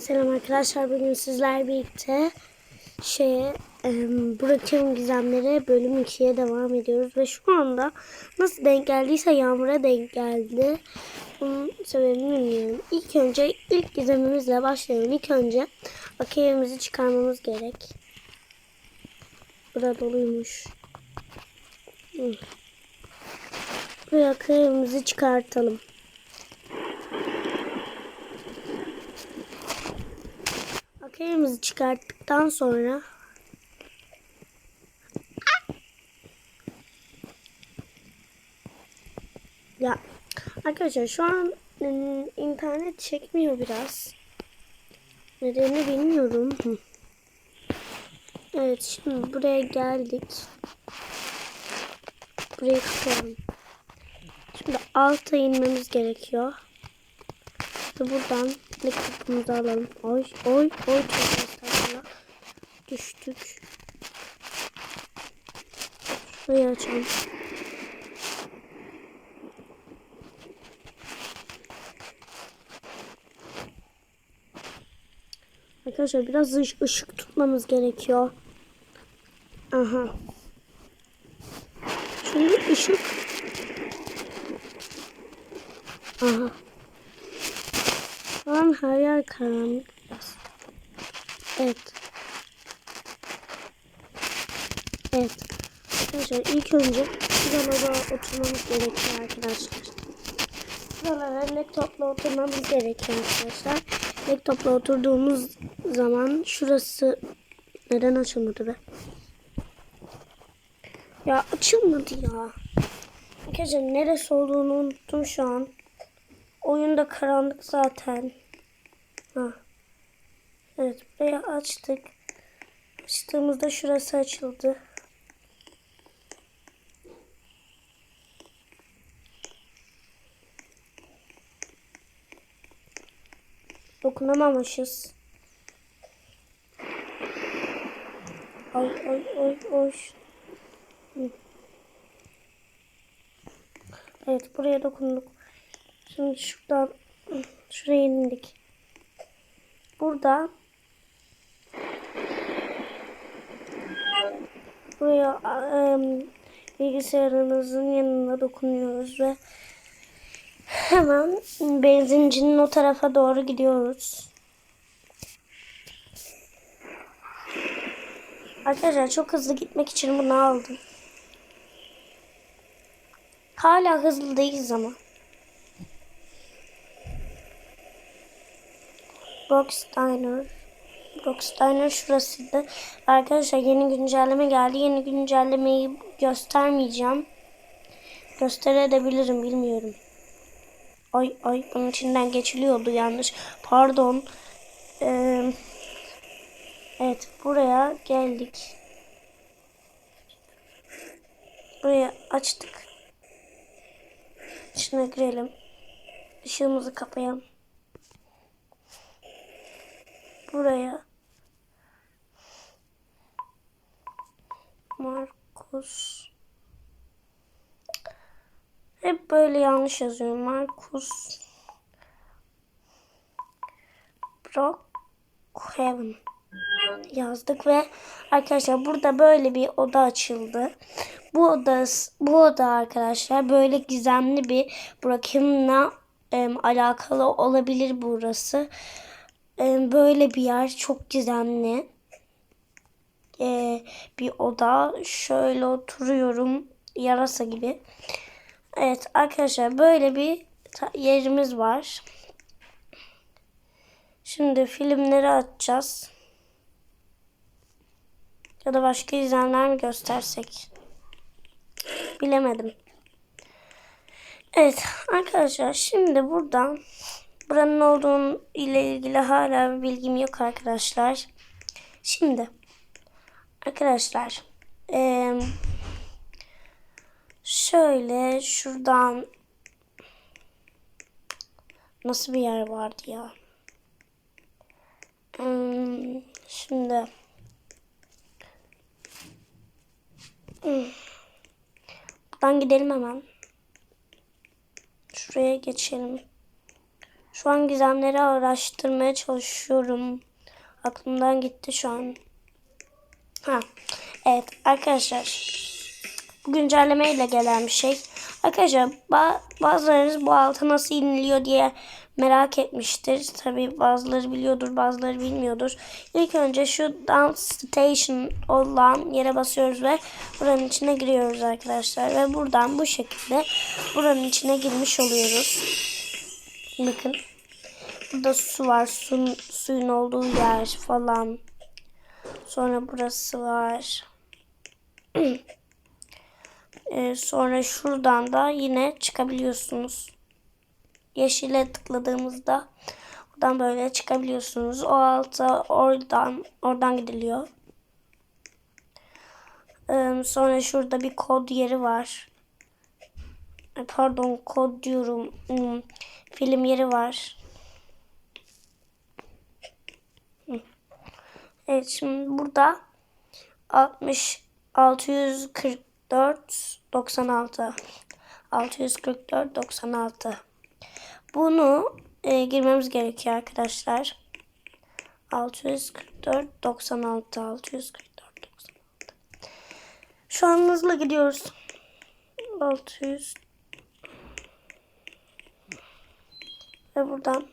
Selam arkadaşlar. Bugün sizler birlikte şeye e, bırakıyorum gizemlere bölüm 2'ye devam ediyoruz ve şu anda nasıl denk geldiyse Yağmur'a denk geldi. Bunun sebebini bilmiyorum. İlk önce ilk gizemimizle başlayalım. İlk önce akıyemizi çıkarmamız gerek. Burada doluymuş. Buraya akıyemizi çıkartalım. Akıyemizi çıkarttıktan sonra ya arkadaşlar şu an ım, internet çekmiyor biraz. Nedenini bilmiyorum. Evet şimdi buraya geldik. Burayı kapayalım. Şimdi alta inmemiz gerekiyor. Ve buradan laptopumuzu alalım. Oy oy oy estağfurullah. Düştük. Şurayı açalım. Arkadaşlar biraz ış- ışık tutmamız gerekiyor. Aha. Şimdi ışık. Aha. Her yer karanlık. Evet. Evet. Arkadaşlar ilk önce buralara oturmamız gerekiyor arkadaşlar. Buralara laptopla oturmamız gerekiyor arkadaşlar. Laptopla oturduğumuz zaman şurası neden açılmadı be? Ya açılmadı ya. Arkadaşlar neresi olduğunu unuttum şu an. Oyunda karanlık zaten. Evet burayı açtık. Açtığımızda şurası açıldı. Dokunamamışız. Ay ay ay ay. Evet buraya dokunduk. Şimdi şuradan şuraya indik. Burada buraya em, bilgisayarınızın yanına dokunuyoruz ve hemen benzincinin o tarafa doğru gidiyoruz. Arkadaşlar çok hızlı gitmek için bunu aldım. Hala hızlı değiliz ama. Brocksteiner. Brocksteiner şurasıydı. Arkadaşlar yeni güncelleme geldi. Yeni güncellemeyi göstermeyeceğim. Gösterebilirim bilmiyorum. Ay ay bunun içinden geçiliyordu yanlış. Pardon. Ee, evet buraya geldik. Buraya açtık. İçine girelim. Işığımızı kapayalım. Buraya Markus hep böyle yanlış yazıyorum. Markus Brockhaven yazdık ve arkadaşlar burada böyle bir oda açıldı. Bu oda bu oda arkadaşlar böyle gizemli bir Brockhaven'la em, alakalı olabilir burası. Em, böyle bir yer çok gizemli. Ee, bir oda. Şöyle oturuyorum yarasa gibi. Evet arkadaşlar böyle bir yerimiz var. Şimdi filmleri açacağız. Ya da başka izlenler mi göstersek? Bilemedim. Evet arkadaşlar şimdi buradan buranın olduğu ile ilgili hala bir bilgim yok arkadaşlar. Şimdi arkadaşlar eee şöyle şuradan nasıl bir yer vardı ya? Hmm, şimdi Hmm. buradan gidelim hemen. Şuraya geçelim. Şu an gizemleri araştırmaya çalışıyorum. Aklımdan gitti şu an. Ha. Evet arkadaşlar. Bu güncelleme ile gelen bir şey. Arkadaşlar ba- bazılarınız bu alta nasıl iniliyor diye merak etmiştir. Tabi bazıları biliyordur bazıları bilmiyordur. İlk önce şu down station olan yere basıyoruz ve buranın içine giriyoruz arkadaşlar. Ve buradan bu şekilde buranın içine girmiş oluyoruz. Bakın. Burada su var. Su, suyun olduğu yer falan. Sonra burası var. Ee, sonra şuradan da yine çıkabiliyorsunuz. Yeşile tıkladığımızda buradan böyle çıkabiliyorsunuz. O alta oradan oradan gidiliyor. Ee, sonra şurada bir kod yeri var. Ay, Pardon kod diyorum. Hmm, film yeri var. Evet şimdi burada 60 644 96 644 96 bunu e, girmemiz gerekiyor arkadaşlar. 644 96 644 96 Şu an hızlı gidiyoruz. 600 ve buradan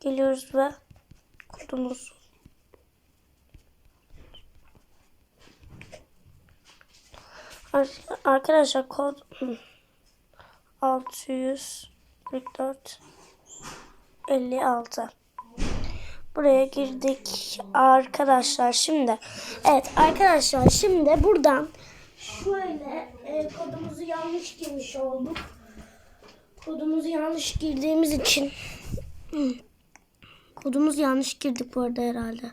geliyoruz ve Ar- Arkadaşlar kod 644 56 Buraya girdik arkadaşlar şimdi. Evet arkadaşlar şimdi buradan şöyle e, kodumuzu yanlış girmiş olduk. Kodumuzu yanlış girdiğimiz için Hı. kodumuzu yanlış girdik bu arada herhalde.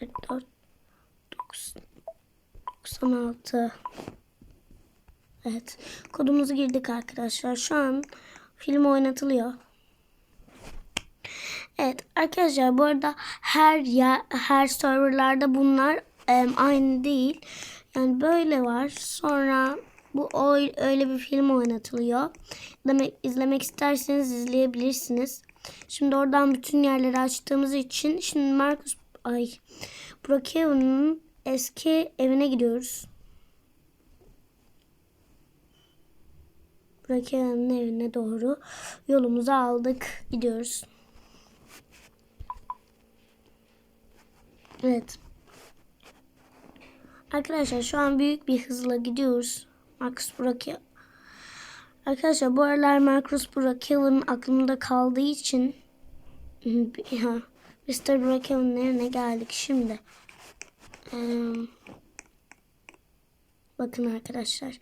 Dört, doksan, altı. Evet. Kodumuzu girdik arkadaşlar. Şu an film oynatılıyor. Evet arkadaşlar bu arada her ya her serverlarda bunlar em, aynı değil. Yani böyle var. Sonra bu oy- öyle bir film oynatılıyor. Demek izlemek isterseniz izleyebilirsiniz. Şimdi oradan bütün yerleri açtığımız için şimdi Marcus ay Brookhaven'ın eski evine gidiyoruz. Brookhaven'ın evine doğru yolumuzu aldık. Gidiyoruz. Evet. Arkadaşlar şu an büyük bir hızla gidiyoruz. Marcus Brookhaven. Arkadaşlar bu aralar Marcus Brookhaven aklımda kaldığı için Mr. Brookhaven'ın evine geldik şimdi. Bakın arkadaşlar.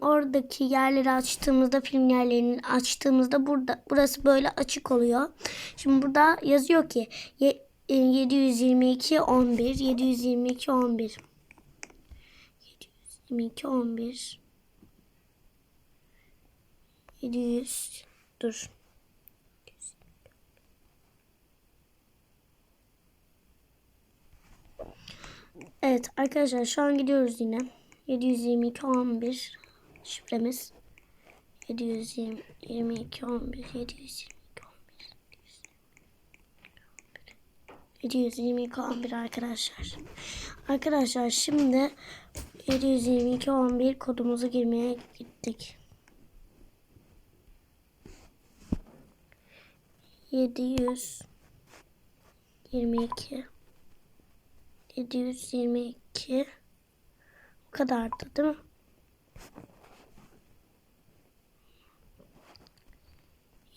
Oradaki yerleri açtığımızda film yerlerini açtığımızda burada burası böyle açık oluyor. Şimdi burada yazıyor ki ye- e, 722 11 722 11 722 11 700 dur. Evet arkadaşlar şu an gidiyoruz yine. 722 11 şifremiz. 722 11 722 11 722 11 arkadaşlar. Arkadaşlar şimdi 722 11 kodumuzu girmeye gittik. 722 722 bu kadardı değil mi?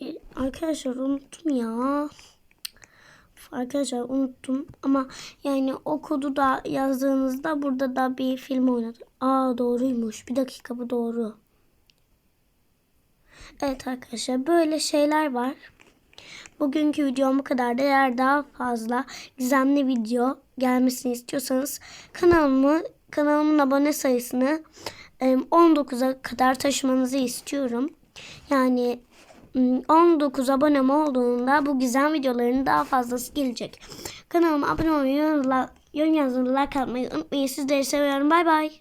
E, Arkadaşlar unuttum ya. Arkadaşlar unuttum ama yani o kodu da yazdığınızda burada da bir film oynadı. Aa doğruymuş. Bir dakika bu doğru. Evet arkadaşlar böyle şeyler var. Bugünkü videom bu kadar. Eğer daha fazla gizemli video gelmesini istiyorsanız kanalımı kanalımın abone sayısını 19'a kadar taşımanızı istiyorum. Yani 19 abonem olduğunda bu gizem videoların daha fazlası gelecek. Kanalıma abone olmayı, yorum yazmayı, like atmayı unutmayın. Sizleri seviyorum. Bay bay.